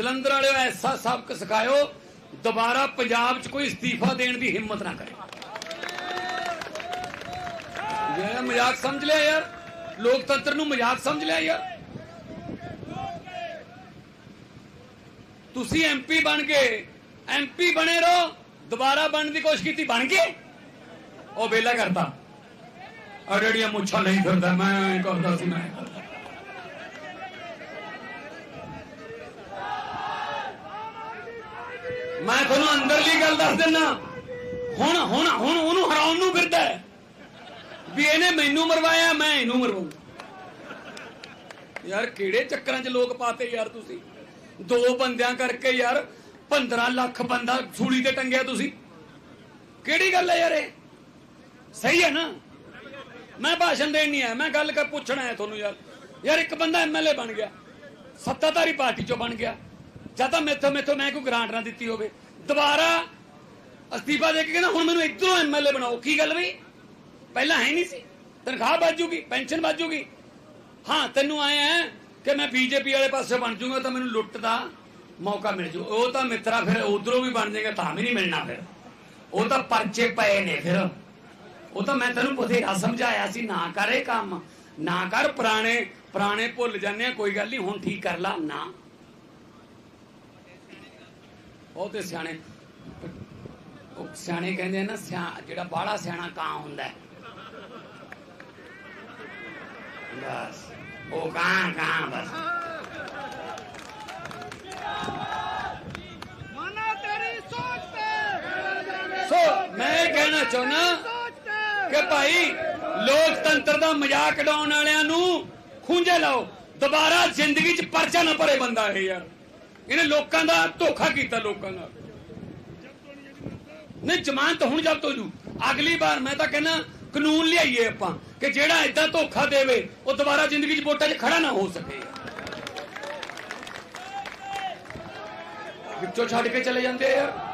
ਜਲੰਧਰ ਵਾਲਿਓ, ਐਸਾ ਸਬਕ ਸਿਖਾਇਓ, ਦੁਬਾਰਾ ਪੰਜਾਬ 'ਚ ਕੋਈ ਅਸਤੀਫਾ ਦੇਣ ਦੀ ਹਿੰਮਤ ਨਾ ਕਰੇ। ਜਿਹੜਾ ਮਜ਼ਾਕ ਸਮਝ ਲਿਆ ਯਾਰ, ਲੋਕਤੰਤਰ ਨੂੰ ਮਜ਼ਾਕ ਸਮਝ ਲਿਆ ਯਾਰ। ਤੁਸੀਂ ਐਮਪੀ ਬਣ ਗਏ ਐਮਪੀ ਬਣੇ ਰਹੋ, ਦੁਬਾਰਾ ਬਣਨ ਦੀ ਕੋਸ਼ਿਸ਼ ਕੀਤੀ, ਬਣ ਗਏ? ਉਹ ਵੇਲਾ ਕਰਤਾ। ਆ ਮੁੱਛਾਂ ਨਹੀਂ ਫਿਰਦਾ, ਮੈਂ ਕਰਦਾ ਸੀ ਮੈਂ। ਕਰਦਾ। ਮੈਂ ਤੁਹਾਨੂੰ ਅੰਦਰਲੀ ਗੱਲ ਦੱਸ ਦਿੰਦਾ ਹੁਣ ਹੁਣ ਹੁਣ ਉਹਨੂੰ ਹਰਾਉਣ ਨੂੰ ਫਿਰਦਾ ਹੈ। ਵੀ ਇਹਨੇ ਮੈਨੂੰ ਮਰਵਾਇਆ, ਮੈਂ ਇਹਨੂੰ ਮਰਵਾਉਂ। ਯਾਰ, ਕਿਹੜੇ ਚੱਕਰਾਂ 'ਚ ਲੋਕ ਪਾਤੇ ਯਾਰ ਤੁਸੀਂ? ਦੋ ਬੰਦਿਆਂ ਕਰਕੇ ਯਾਰ 15 ਲੱਖ ਬੰਦਾ ਸੂਲੀ ਤੇ ਟੰਗਿਆ ਤੁਸੀਂ। ਕਿਹੜੀ ਗੱਲ ਹੈ ਯਾਰ ਇਹ? ਸਹੀ ਹੈ ਨਾ? ਮੈਂ ਭਾਸ਼ਣ ਦੇਣ ਨਹੀਂ ਆਇਆ, ਮੈਂ ਗੱਲ ਕਰ ਪੁੱਛਣਾ ਹੈ ਤੁਹਾਨੂੰ ਯਾਰ। ਯਾਰ, ਇੱਕ ਬੰਦਾ ਐਮਐਲਏ ਬਣ ਗਿਆ। ਸੱਤਾਧਾਰੀ ਪਾਰਟੀ ਚੋਂ ਬਣ ਗਿਆ। ਜਾਂ ਤਾਂ ਮੈਥੋਂ ਮੈਥੋਂ ਮੈਂ ਕੋਈ ਗ੍ਰਾਂਟ ਨਾ ਦਿੱਤੀ ਹੋਵੇ। ਦੁਬਾਰਾ ਅਸਤੀਫਾ ਦੇ ਕੇ ਕਹਿੰਦਾ, ਹੁਣ ਮੈਨੂੰ ਇਧਰੋਂ ਐਮਐਲਏ ਬਣਾਓ। ਕੀ ਗੱਲ ਬਈ? ਪਹਿਲਾਂ ਹੈ ਨਹੀਂ ਸੀ। ਤਨਖਾਹ ਵੱਜੂਗੀ ਪੈਨਸ਼ਨ ਵੱਜੂਗੀ ਹਾਂ, ਤੈਨੂੰ ਆਏ ਹੈ ਕਿ ਮੈਂ ਬੀਜੇਪੀ ਵਾਲੇ ਪਾਸੇ ਬਣ ਜਾਊਂਗਾ ਤਾਂ ਮੈਨੂੰ ਲੁੱਟ ਦਾ ਮੌਕਾ ਮਿਲ ਜੂ। ਉਹ ਤਾਂ ਮਿੱਤਰਾ ਫਿਰ ਉਧਰੋਂ ਵੀ ਬਣ ਜਾਏਗਾ, ਤਾਂ ਵੀ ਨਹੀਂ ਮਿਲਣਾ ਫਿਰ। ਉਹ ਤਾਂ ਪਰਚੇ ਪਏ ਨੇ ਫਿਰ। ਉਹ ਤਾਂ ਮੈਂ ਤੈਨੂੰ ਬਥੇਰਾ ਸਮਝਾਇਆ ਸੀ, ਨਾ ਕਰੇ ਕੰਮ, ਨਾ ਕਰ ਪੁਰਾਣੇ ਪੁਰਾਣੇ ਭੁੱਲ ਜਾਂਦੇ ਆ, ਕੋਈ ਗੱਲ ਨਹੀਂ, ਹੁਣ ਠੀਕ ਕਰ ਲਾ, ਨਾ। ਉਹ ਤੇ ਸਿਆਣੇ ਉਹ ਸਿਆਣੇ ਕਹਿੰਦੇ ਨਾ ਸਿਆ ਜਿਹੜਾ ਬਾਹਲਾ ਸਿਆਣਾ ਕਾਂ ਹੁੰਦਾ ਹੈ। ਬਸ ਉਹ ਕਾਂ ਕਾਂ ਬਸ। ਮਾਨਾ ਤੇਰੀ ਸੋਚ ਤੇ। ਸੋ ਮੈਂ ਕਹਿਣਾ ਚਾਹੁੰਦਾ ਕਿ ਭਾਈ ਲੋਕਤੰਤਰ ਦਾ ਮਜ਼ਾਕ ਉਡਾਉਣ ਵਾਲਿਆਂ ਨੂੰ ਖੂੰਜੇ ਲਾਓ। ਦੁਬਾਰਾ ਜ਼ਿੰਦਗੀ 'ਚ ਪਰਚਾ ਨਾ ਭਰੇ ਬੰਦਾ ਇਹ ਯਾਰ। ਇਹਨੇ ਲੋਕਾਂ ਦਾ ਧੋਖਾ ਕੀਤਾ, ਲੋਕਾਂ ਨਾਲ। ਨਹੀਂ, ਜ਼ਮਾਨਤ ਹੁਣ ਜਬ ਤੋਂ ਜੂ ਅਗਲੀ ਵਾਰ ਮੈਂ ਤਾਂ ਕਹਿੰਦਾ, ਕਾਨੂੰਨ ਲਿਆਈਏ ਆਪਾਂ, ਕਿ ਜਿਹੜਾ ਇਦਾਂ ਧੋਖਾ ਦੇਵੇ, ਉਹ ਦੁਬਾਰਾ ਜ਼ਿੰਦਗੀ 'ਚ ਵੋਟਾਂ 'ਚ ਖੜਾ ਨਾ ਹੋ ਸਕੇ। ਵਿੱਚੋਂ ਛੱਡ ਕੇ ਚਲੇ ਜਾਂਦੇ ਆ।